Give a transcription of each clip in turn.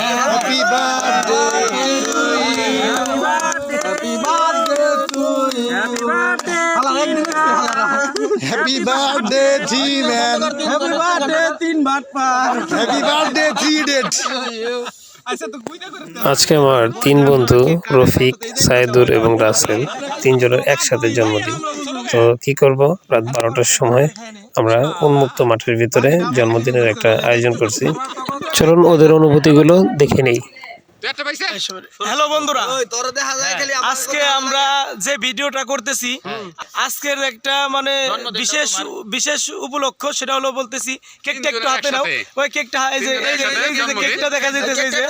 Happy birthday happy birthday to happy birthday G man happy birthday তিন ভাট পার happy birthday three date আজকে আমার তিন বন্ধু রফিক সাইদুর এবং রাসেল তিনজনের একসাথে জন্মদিন। তো কি করব? রাত বারোটার সময় আমরা উন্মুক্ত মাঠের ভিতরে জন্মদিনের একটা আয়োজন করছি। চলুন ওদের অনুভূতিগুলো দেখে নেই। হ্যালো বন্ধুরা। আজকে আমরা যে ভিডিওটা করতেছি আজকের একটা মানে বিশেষ বিশেষ উপলক্ষ সেটা হলো বলতেছি কেকটা একটু হাতে নাও। ওই কেকটা এই যে কেকটা দেখা যাইতেছে এই যে।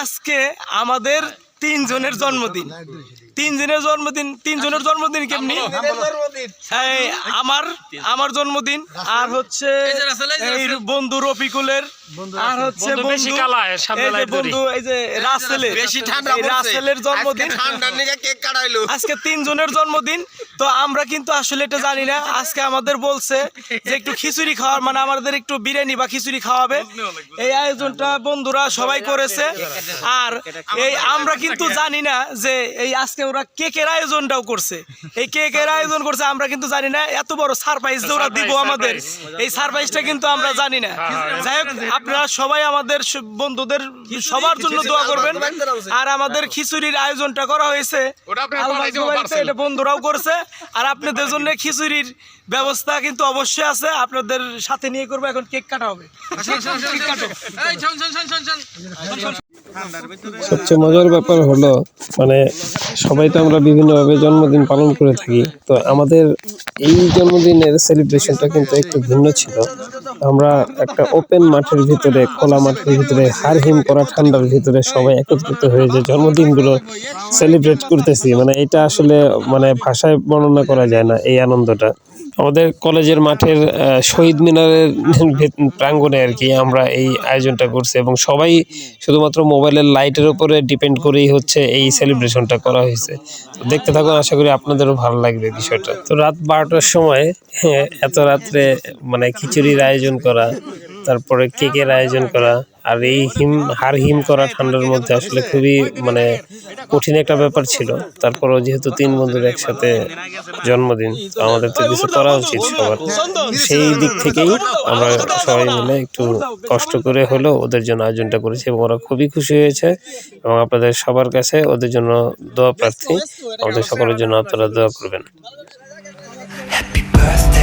আজকে আমাদের তিনজনের জন্মদিন। তিনজনের জন্মদিন তিনজনের জন্মদিন কেমনি? আমার আমার জন্মদিন আর হচ্ছে বন্ধু রফিকুলের আর হচ্ছে বন্ধু এই যে বন্ধু এই যে রাসেলের বেশি ঠান্ডা রাসেলের জন্মদিন। আজকে ঠান্ডার কেক কাটাইলো। আজকে তিনজনের জন্মদিন তো আমরা কিন্তু আসলে এটা জানি না। আজকে আমাদের বলছে যে একটু খিচুড়ি খাওয়ার মানে আমাদের একটু বিরিয়ানি বা খিচুড়ি খাওয়াবে। এই আয়োজনটা বন্ধুরা সবাই করেছে। আর এই আমরা কিন্তু জানি না যে এই আজকে ওরা কেকের আয়োজনটাও করছে। এই কেকের আয়োজন করছে আমরা কিন্তু জানি না। এত বড় সারপ্রাইজ ওরা দিব আমাদের। এই সারপ্রাইজটা কিন্তু আমরা জানি না। যাই হোক আপনারা সবাই আমাদের বন্ধুদের সবার জন্য দোয়া করবেন। আর আমাদের খিচুড়ির আয়োজনটা করা হয়েছে। এটা বন্ধুরাও করছে। আর আপনাদের জন্য খিচুড়ির ব্যবস্থা কিন্তু অবশ্যই আছে। আপনাদের সাথে নিয়ে করব এখন কেক কাটা হবে। কেক সবচেয়ে মজার ব্যাপার হলো মানে সবাই তো আমরা বিভিন্নভাবে জন্মদিন পালন করে থাকি। তো আমাদের এই জন্মদিনের সেলিব্রেশনটা কিন্তু একটু ভিন্ন ছিল। আমরা একটা ওপেন মাঠের ভিতরে, খোলা মাঠের ভিতরে হার হিম করা ঠান্ডার ভিতরে সবাই একত্রিত হয়ে যে জন্মদিনগুলো সেলিব্রেট করতেছি। মানে এটা আসলে মানে ভাষায় বর্ণনা করা যায় না এই আনন্দটা। আমাদের কলেজের মাঠের শহীদ মিনারের প্রাঙ্গণে আর কি আমরা এই আয়োজনটা করছি এবং সবাই শুধুমাত্র মোবাইলের লাইটের উপরে ডিপেন্ড করেই হচ্ছে এই সেলিব্রেশনটা করা হয়েছে। দেখতে থাকুন আশা করি আপনাদেরও ভালো লাগবে বিষয়টা। তো রাত বারোটার সময় হ্যাঁ, এত রাত্রে মানে খিচুড়ির আয়োজন করা তারপরে কেকের আয়োজন করা আর এই হিম হার হিম করা ঠান্ডার মধ্যে আসলে খুবই মানে কঠিন একটা ব্যাপার ছিল। তারপরও যেহেতু তিন বন্ধুর একসাথে জন্মদিন আমাদের তো কিছু করা উচিত সবার। সেই দিক থেকেই আমরা সবাই মিলে একটু কষ্ট করে হলেও ওদের জন্য আয়োজনটা করেছি এবং ওরা খুবই খুশি হয়েছে এবং আপনাদের সবার কাছে ওদের জন্য দোয়া প্রার্থী। আমাদের সকলের জন্য আপনারা দোয়া করবেন। Happy birthday.